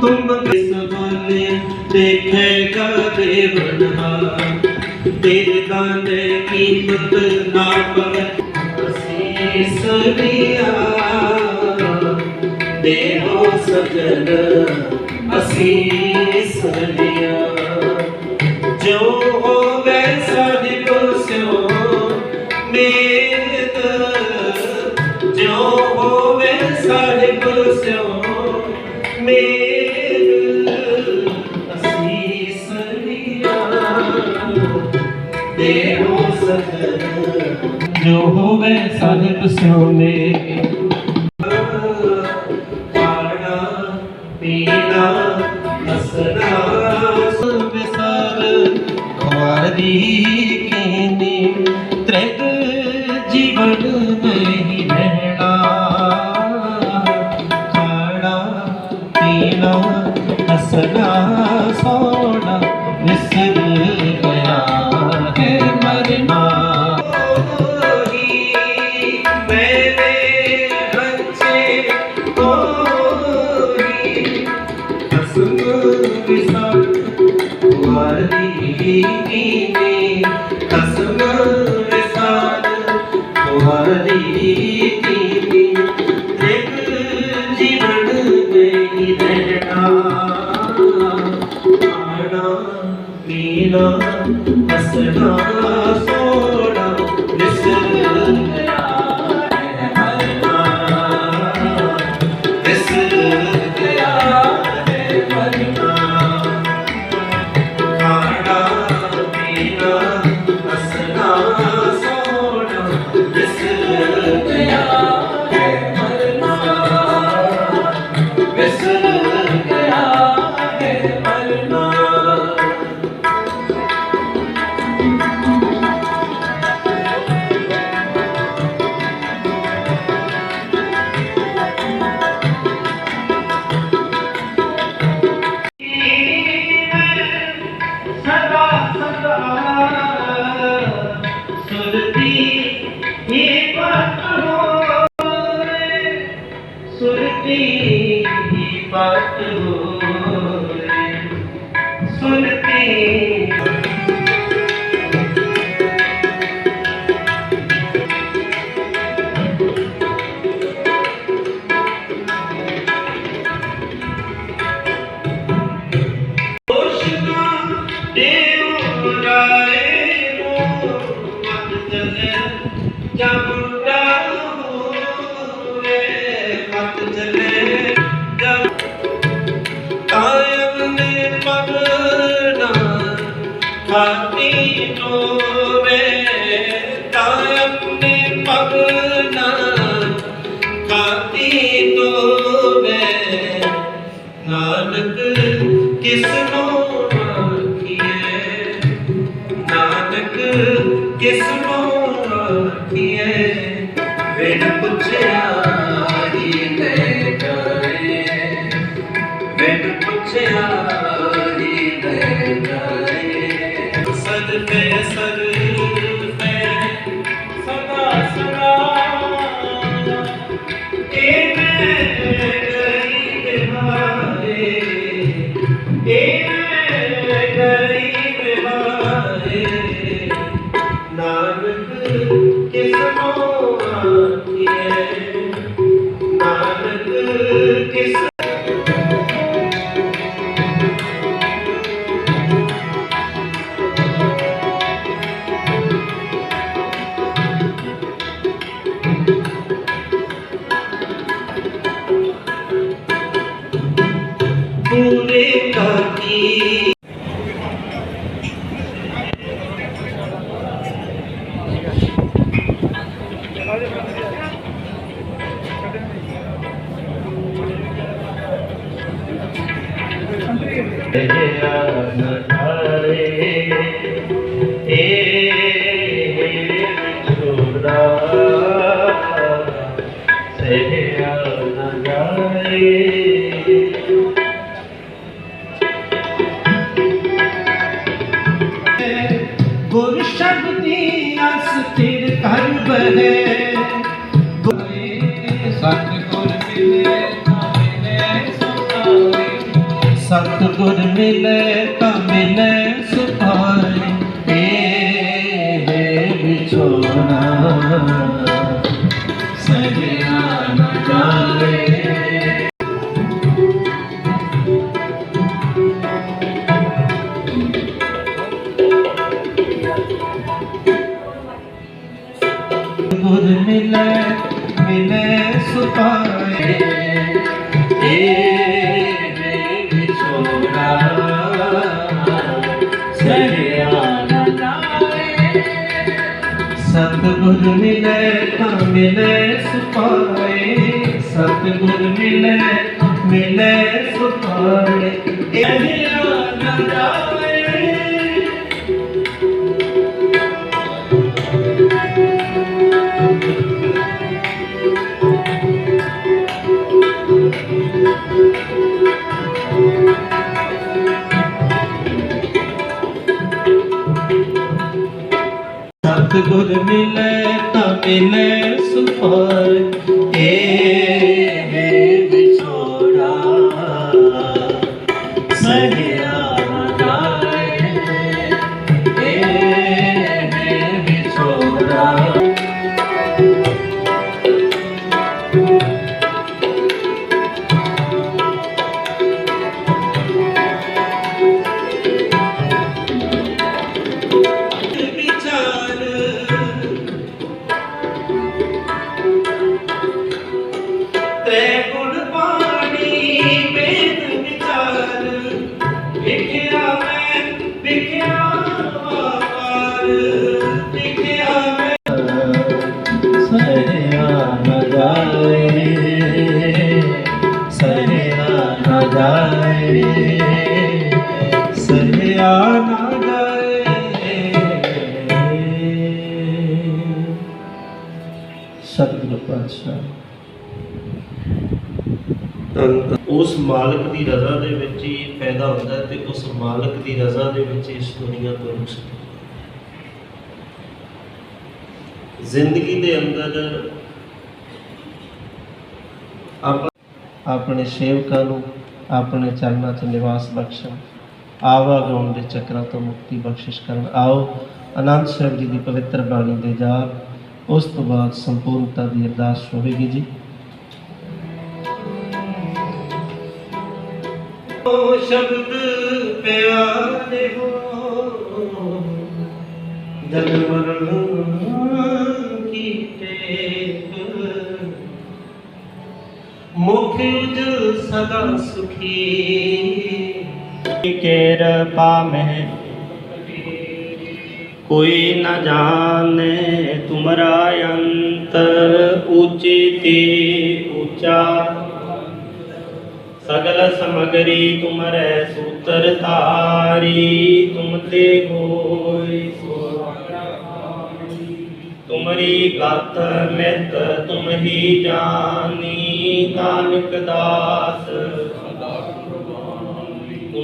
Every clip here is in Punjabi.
ਤੁਮ ਕਿਸ ਬੋਲੇ ਦੇਖੇ ਕਦੇ ਬਨਹਾ ਤੇਰੇ ਦਾਨੇ ਕੀਮਤ ਨਾ ਪਰ ਅਸੀਸ ਦਿਆ ਦੇਹੋ ਸਜਨ ਅਸੀਸ ਦਿਆ ਜੋ ਹੋਵੇ ਸਾਹਿਬ ਸਿਓ ਮੇਤ ਜੋ ਹੋਵੇ ਸਾਹਿਬ ਸਿਓ ਜੋ ਹੋਵੇ ਸਾਹਿਬ ਸੋਨੇ। ਖਾਣਾ ਪੀਣਾ ਹੱਸਣਾ ਆਣਾ ਪੀਣਾ ਕਾਇਮ ਨੇ ਪਗਨਾ ਖਾਤੀ ਤੋਵੇ ਨਾਨਕ ਕਿਸ ਗੁਰ ਸ਼ਬਦੀ ਅਸਥਿਰ ਕਰ ਬਹਿ ਸਤਿਗੁਰ ਮਿਲੇ ਨਾਮੇ ਸੁਨਾਵੇ ਸਤਿਗੁਰ ਮਿਲੇ ਤਾਂ ਮਿਲੇ ਸੁਭਾਏ ਏ ਵਿਛੋਣਾ ਸਤਿਗੁਰ ਮਿਲੇ ਤਾਂ ਮਿਲੇ ਸੁਪਾਏ ਸਤਿਗੁਰ ਮਿਲੇ ਮਿਲੇ ਸੁਪਾਏ ਇਹ ਨਾ ਜਾਵੇ ਤਾਂ ਮਿਲੇ ਸੁਪਾਏ ਏ ਵਿਛੋੜਾ ਨਾ ਜਾਏ ਸਤਿਗੁਰੂ ਪਾਤਸ਼ਾਹ ਉਸ ਮਾਲਕ ਦੀ ਰਜ਼ਾ ਦੇ ਵਿੱਚ ਹੀ ਪੈਦਾ ਹੁੰਦਾ ਤੇ ਉਸ ਮਾਲਕ ਦੀ ਰਜ਼ਾ ਦੇ ਵਿੱਚ ਇਸ ਦੁਨੀਆ ਤੋਂ ਰੁਕ ਜ਼ਿੰਦਗੀ ਦੇ ਅੰਦਰ ਆਪਣੇ ਸੇਵਕਾਂ ਨੂੰ, ਆਪਣੇ ਚਰਨਾਂ 'ਚ ਨਿਵਾਸ ਬਖਸ਼ਣ। ਆਵਾਗਾਉਣ ਦੇ ਚੱਕਰਾਂ ਤੋਂ ਮੁਕਤੀ ਬਖਸ਼ਿਸ਼ ਕਰਨ। ਆਓ ਆਨੰਦ ਸਾਹਿਬ ਜੀ ਦੀ ਪਵਿੱਤਰ ਬਾਣੀ ਦੇ ਜਾਪ, ਉਸ ਤੋਂ ਬਾਅਦ ਸੰਪੂਰਨਤਾ ਦੀ ਅਰਦਾਸ ਹੋਵੇਗੀ ਜੀ। ਸ਼ਬਦ ਪਿਆਰੇ ਹੋ ਜਨ ਮਰਨ ਕੀ ਟੇਕ। ਮੁਖ ਉਜ ਸਦਾ ਸੁਖੀ। ਕਿਰਪਾ ਮਹਿ। ਕੋਈ ਨ ਜਾਣੇ ਤੁਮਰਾ ਅੰਤ ਉੱਚੀ ਤੇ ਉੱਚਾ। ਸਗਲ ਸਮਗਰੀ ਤੁਮਰੇ ਸੂਤਰ ਧਾਰੀ, ਤੁਮ ਤੇ ਹੋਈ ਤੁਮਰੀ ਗਤ ਮਿਤ ਤੁਮ ਹੀ ਜਾਨੀ, ਨਾਨਕ ਦਾਸ।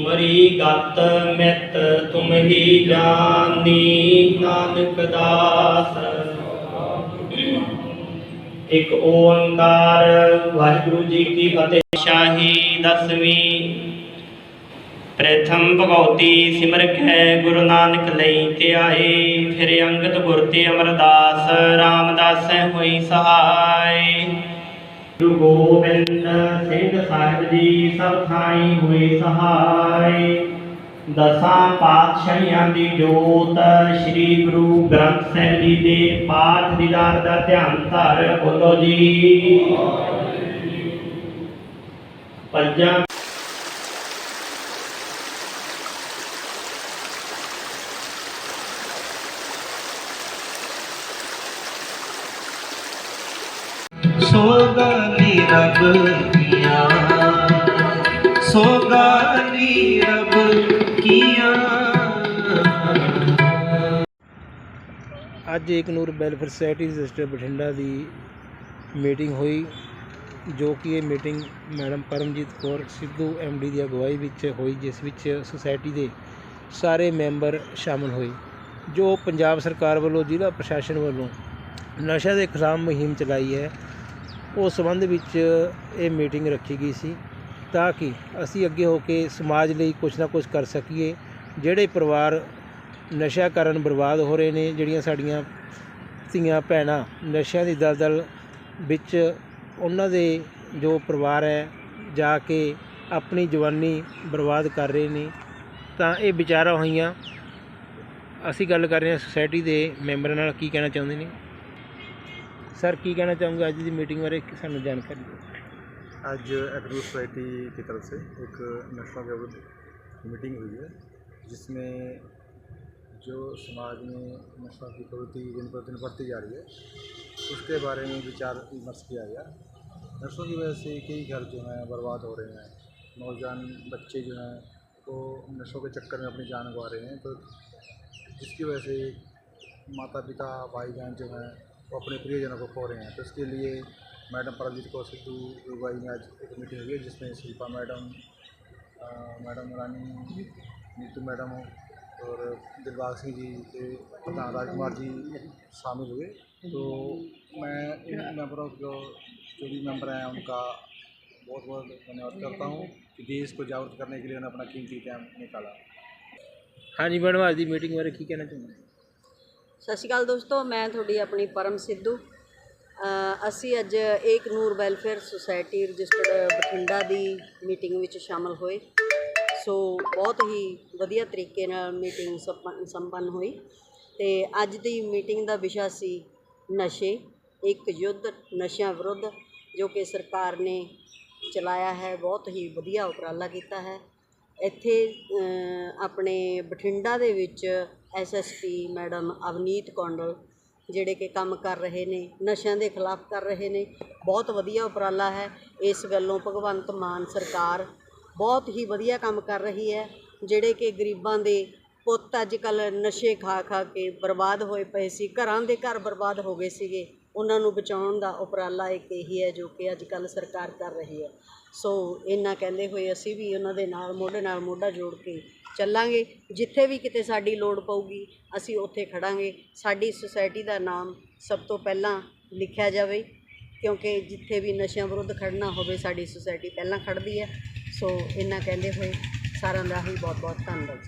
ਤੁਮਰੀ ਗਤ ਮਿਤ ਤੁਮ ਹੀ ਜਾਨੀ ਨਾਨਕ ਦਾਸ। ਇੱਕ ਓੰਕਾਰ ਵਾਹਿਗੁਰੂ ਜੀ ਕੀ ਫਤਿਹ ਸ਼ਾਹੀ ਦਸਵੀਂ। ਪ੍ਰਥਮ ਭਗਉਤੀ ਸਿਮਰ ਕੈ ਗੁਰੂ ਨਾਨਕ ਲਈ ਧਿਆਏ, ਫਿਰ ਅੰਗਦ ਗੁਰ ਤੇ ਅਮਰਦਾਸ, ਰਾਮਦਾਸ ਹੋਈ ਸਹਾਈ ਗੁਰੂ ਗੋਬਿੰਦ ਸਿੰਘ ਸਾਹਿਬ ਜੀ ਸਭ ਥਾਈ ਹੋਏ ਸਹਾਈ। ਦਸਾਂ ਪਾਤਸ਼ਾਹੀਆਂ ਦੀ ਜੋਤ ਸ੍ਰੀ ਗੁਰੂ ਗ੍ਰੰਥ ਸਾਹਿਬ ਜੀ ਦੇ ਪਾਠ ਦੀਦਾਰ ਦਾ ਧਿਆਨ ਧਰ ਬੋਲੋ ਜੀ। ਪੰਜਾਂ ਸੋਗਾਨੀ ਰਬ ਕੀਆਂ। ਸੋਗਾਨੀ ਰਬ ਕੀਆਂ। ਅੱਜ Ek welfare society register Bathinda ਦੀ ਮੀਟਿੰਗ ਹੋਈ, ਜੋ ਕਿ ਇਹ ਮੀਟਿੰਗ ਮੈਡਮ ਪਰਮਜੀਤ ਕੌਰ ਸਿੱਧੂ ਡੀ ਦੀ ਅਗਵਾਈ ਵਿੱਚ ਹੋਈ, ਜਿਸ ਵਿੱਚ ਸੁਸਾਇਟੀ ਦੇ ਸਾਰੇ ਮੈਂਬਰ ਸ਼ਾਮਲ ਹੋਏ, ਜੋ ਪੰਜਾਬ ਸਰਕਾਰ ਵੱਲੋਂ, ਜ਼ਿਲ੍ਹਾ ਪ੍ਰਸ਼ਾਸਨ ਵੱਲੋਂ ਨਸ਼ਾ ਦੇ ਖਿਲਾਫ ਮੁਹਿੰਮ ਚਲਾਈ ਹੈ। ਉਸ ਸੰਬੰਧ ਵਿੱਚ ਇਹ ਮੀਟਿੰਗ ਰੱਖੀ ਗਈ ਸੀ ਤਾਂ ਕਿ ਅਸੀਂ ਅੱਗੇ ਹੋ ਕੇ ਸਮਾਜ ਲਈ ਕੁਝ ਨਾ ਕੁਝ ਕਰ ਸਕੀਏ। ਜਿਹੜੇ ਪਰਿਵਾਰ ਨਸ਼ਾ ਕਾਰਨ ਬਰਬਾਦ ਹੋ ਰਹੇ ਨੇ, ਜਿਹੜੀਆਂ ਸਾਡੀਆਂ ਧੀਆਂ ਭੈਣਾਂ ਨਸ਼ਿਆਂ ਦੀ ਦਲਦਲ ਵਿੱਚ ਉਹਨਾਂ ਦੇ ਜੋ ਪਰਿਵਾਰ ਹੈ, ਜਾ ਕੇ ਆਪਣੀ ਜਵਾਨੀ ਬਰਬਾਦ ਕਰ ਰਹੇ ਨੇ, ਤਾਂ ਇਹ ਵਿਚਾਰਾਂ ਹੋਈਆਂ। ਅਸੀਂ ਗੱਲ ਕਰ ਰਹੇ ਹਾਂ ਸੁਸਾਇਟੀ ਦੇ ਮੈਂਬਰਾਂ ਨਾਲ, ਕੀ ਕਹਿਣਾ ਚਾਹੁੰਦੇ ਨੇ? ਸਰ ਕੀ ਕਹਿਣਾ ਚਾਹੋਗੇ ਅੱਜ ਦੀ ਮੀਟਿੰਗ ਬਾਰੇ ਕਿ ਸਾਨੂੰ ਜਾਣਕਾਰੀ ਦਿਓ आज एग्रो सोसाइटी की तरफ से एक नशा विरुद्ध मीटिंग हुई है जिसमें जो समाज में नशा की प्रवृत्ति दिन पर दिन बढ़ती जा रही है उसके बारे में विचार विमर्श किया गया नशों की वजह से कई घर जो हैं बर्बाद हो रहे हैं नौजवान बच्चे जो हैं वो नशों के चक्कर में अपनी जान गंवा रहे हैं तो जिसकी वजह से माता पिता भाई बहन जो हैं वो अपने प्रियजनों को खो रहे हैं। तो इसके लिए मैडम परमजीत कौर सिद्धू दुबई में आज एक मीटिंग हुई है, जिसमें Shilpa madam madam Rani, Neetu madam और दिलबाग सिंह जी के प्रधान राजकुमार जी शामिल हुए। तो मैं इन मेम्बरों जो जो भी मेंबर हैं, उनका बहुत बहुत धन्यवाद करता हूँ कि देश को जागृत करने के लिए उन्होंने अपना कीमती टाइम निकाला। हाँ जी मैडम आज की मीटिंग बारे की कहना चाहूँगा? ਸਤਿ ਸ਼੍ਰੀ ਅਕਾਲ ਦੋਸਤੋ, ਮੈਂ ਤੁਹਾਡੀ ਆਪਣੀ ਪਰਮ ਸਿੱਧੂ। ਅਸੀਂ ਅੱਜ Ek Noor welfare society registered Bathinda ਦੀ ਮੀਟਿੰਗ ਵਿੱਚ ਸ਼ਾਮਲ ਹੋਏ। ਸੋ ਬਹੁਤ ਹੀ ਵਧੀਆ ਤਰੀਕੇ ਨਾਲ ਮੀਟਿੰਗ ਸੰਪੰਨ ਸੰਪੰਨ ਹੋਈ। ਤੇ ਅੱਜ ਦੀ ਮੀਟਿੰਗ ਦਾ ਵਿਸ਼ਾ ਸੀ ਨਸ਼ੇ, ਇੱਕ ਯੁੱਧ ਨਸ਼ਿਆਂ ਵਿਰੁੱਧ, ਜੋ ਕਿ ਸਰਕਾਰ ਨੇ ਚਲਾਇਆ ਹੈ। ਬਹੁਤ ਹੀ ਵਧੀਆ ਉਪਰਾਲਾ ਕੀਤਾ ਹੈ। ਇੱਥੇ ਆਪਣੇ ਬਠਿੰਡਾ ਦੇ ਵਿੱਚ ਐਸਐਸਪੀ ਮੈਡਮ ਅਵਨੀਤ ਕੌਂਡਲ, ਜਿਹੜੇ ਕਿ ਕੰਮ ਕਰ ਰਹੇ ਨੇ, ਨਸ਼ਿਆਂ ਦੇ ਖਿਲਾਫ ਕਰ ਰਹੇ ਨੇ, ਬਹੁਤ ਵਧੀਆ ਉਪਰਾਲਾ ਹੈ। ਇਸ ਵੱਲੋਂ ਭਗਵੰਤ ਮਾਨ ਸਰਕਾਰ ਬਹੁਤ ਹੀ ਵਧੀਆ ਕੰਮ ਕਰ ਰਹੀ ਹੈ, ਜਿਹੜੇ ਕਿ ਗਰੀਬਾਂ ਦੇ ਪੁੱਤ ਅੱਜ ਕੱਲ ਨਸ਼ੇ ਖਾ ਖਾ ਕੇ ਬਰਬਾਦ ਹੋਏ ਪਏ ਸੀ, ਘਰਾਂ ਦੇ ਘਰ ਬਰਬਾਦ ਹੋ ਗਏ ਸੀਗੇ। ਉਹਨਾਂ ਨੂੰ ਬਚਾਉਣ ਦਾ ਉਪਰਾਲਾ ਇੱਕ ਇਹੀ ਹੈ ਜੋ ਕਿ ਅੱਜ ਕੱਲ੍ਹ ਸਰਕਾਰ ਕਰ ਰਹੀ ਹੈ। ਸੋ ਇੰਨਾ ਕਹਿੰਦੇ ਹੋਏ ਅਸੀਂ ਵੀ ਉਹਨਾਂ ਦੇ ਨਾਲ ਮੋਢੇ ਨਾਲ ਮੋਢਾ ਜੋੜ ਕੇ ਚੱਲਾਂਗੇ। ਜਿੱਥੇ ਵੀ ਕਿਤੇ ਸਾਡੀ ਲੋੜ ਪਊਗੀ, ਅਸੀਂ ਉੱਥੇ ਖੜਾਂਗੇ। ਸਾਡੀ ਸੁਸਾਇਟੀ ਦਾ ਨਾਮ ਸਭ ਤੋਂ ਪਹਿਲਾਂ ਲਿਖਿਆ ਜਾਵੇ, ਕਿਉਂਕਿ ਜਿੱਥੇ ਵੀ ਨਸ਼ਿਆਂ ਵਿਰੁੱਧ ਖੜਨਾ ਹੋਵੇ, ਸਾਡੀ ਸੁਸਾਇਟੀ ਪਹਿਲਾਂ ਖੜਦੀ ਹੈ। ਸੋ ਇੰਨਾ ਕਹਿੰਦੇ ਹੋਏ ਸਾਰਿਆਂ ਦਾ ਹੀ ਬਹੁਤ ਬਹੁਤ ਧੰਨਵਾਦ।